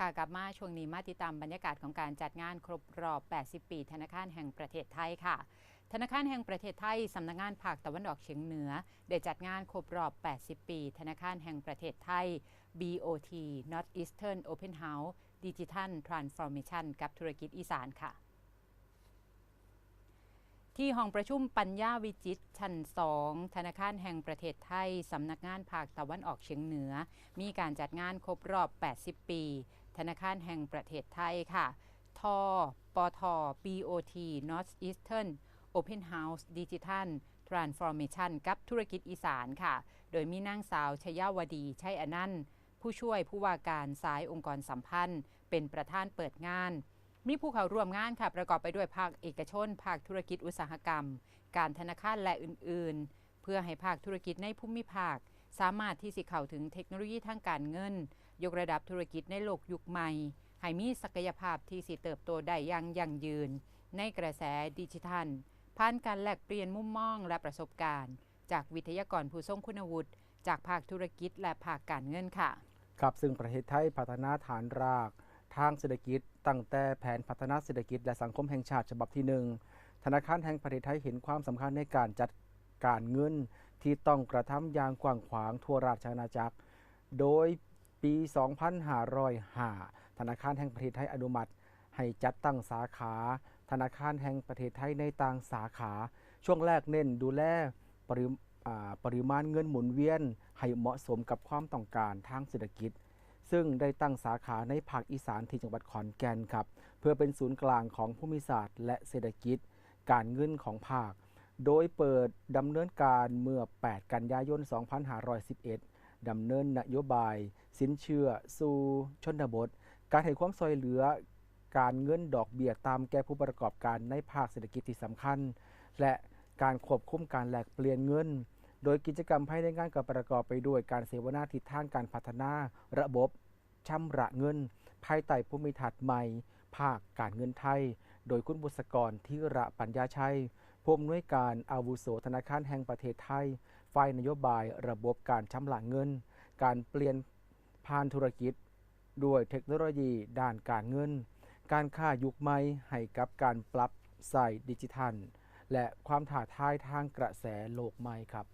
ค่ะกลับมาช่วงนี้มาติดตามบรรยากาศของการจัดงานครบรอบ 80 ปี ธนาคารแห่งประเทศไทยค่ะ ธนาคารแห่งประเทศไทย สำนักงานภาคตะวันออกเฉียงเหนือ ได้จัดงานครบรอบ 80 ปี ธนาคารแห่งประเทศไทย BOT North Eastern Open House Digital Transformation กับธุรกิจอีสานค่ะ ที่ห้องประชุมปัญญาวิจิตรชั้น 2 ธนาคารแห่งประเทศไทย สำนักงานภาคตะวันออกเฉียงเหนือ มีการจัดงานครบรอบ 80 ปี ธนาคารแห่งประเทศไทยค่ะ ทปท BOT North Eastern Open House Digital Transformation กับธุรกิจอีสานค่ะ โดยมีนางสาวชยาวดีชัยอนันต์ผู้ช่วยผู้ว่าการสายองค์กรสัมพันธ์ เป็นประธานเปิดงาน มีผู้เข้าร่วมงานค่ะ ประกอบไปด้วยภาคเอกชน ภาคธุรกิจอุตสาหกรรม การธนาคารและอื่น ๆ เพื่อให้ภาคธุรกิจในภูมิภาค สามารถที่สิเข้าถึงเทคโนโลยีทางการเงิน ยกระดับธุรกิจในโลกยุคใหม่ให้มีศักยภาพที่สิเติบโตได้อย่างยั่งยืน ในกระแสดิจิทัล ผ่านการแลกเปลี่ยนมุมมองและประสบการณ์ จากวิทยากรผู้ทรงคุณวุฒิจากภาคธุรกิจและภาคการเงินค่ะ ครับซึ่งประเทศไทยพัฒนาฐานราก ทางเศรษฐกิจ ตั้งแต่แผนพัฒนาเศรษฐกิจและสังคมแห่งชาติฉบับที่หนึ่งธนาคารแห่งประเทศไทยเห็นความสำคัญในการจัดการเงินที่ต้องกระทำอย่างกว้างขวางทั่วราชอาณาจักร โดย ปี 2505ธนาคารแห่งประเทศไทยอนุมัติ ให้จัดตั้งสาขา ธนาคารแห่งประเทศไทยในต่างสาขา ช่วงแรกเน้นดูแลปริปริมาณเงินหมุนเวียน ให้เหมาะสมกับความต้องการทางเศรษฐกิจ ซึ่งได้ตั้งสาขาในภาคอีสานที่จังหวัดขอนแก่นครับ เพื่อเป็นศูนย์กลางของภูมิศาสตร์ และเศรษฐกิจ การเงินของภาค โดยเปิดดำเนินการเมื่อ 8 กันยายน 2511 ดำเนินนโยบาย สินเชื่อ สู่ชนบท การให้ความช่วยเหลือ การเงินดอกเบี้ยตามแก่ผู้ประกอบการในภาคเศรษฐกิจที่สำคัญ และการควบคุมการแลกเปลี่ยนเงิน โดยกิจกรรมภายในงานก็ประกอบไปด้วยการเสวนาทิศทางการพัฒนาระบบชำระเงิน ภายใต้ภูมิทัศน์ใหม่ ภาคการเงินไทย โดยคุณบุษกรที่ระปัญญาชัยผู้อำนวยการอาวุโสธนาคารแห่งประเทศไทย ฝ่ายนโยบายระบบการชำระเงิน การเปลี่ยนผ่านธุรกิจ ด้วยเทคโนโลยีด้านการเงิน การค้ายุคใหม่ให้กับการปรับใส่ดิจิทัล และความท้าทายทางกระแสโลกใหม่ครับ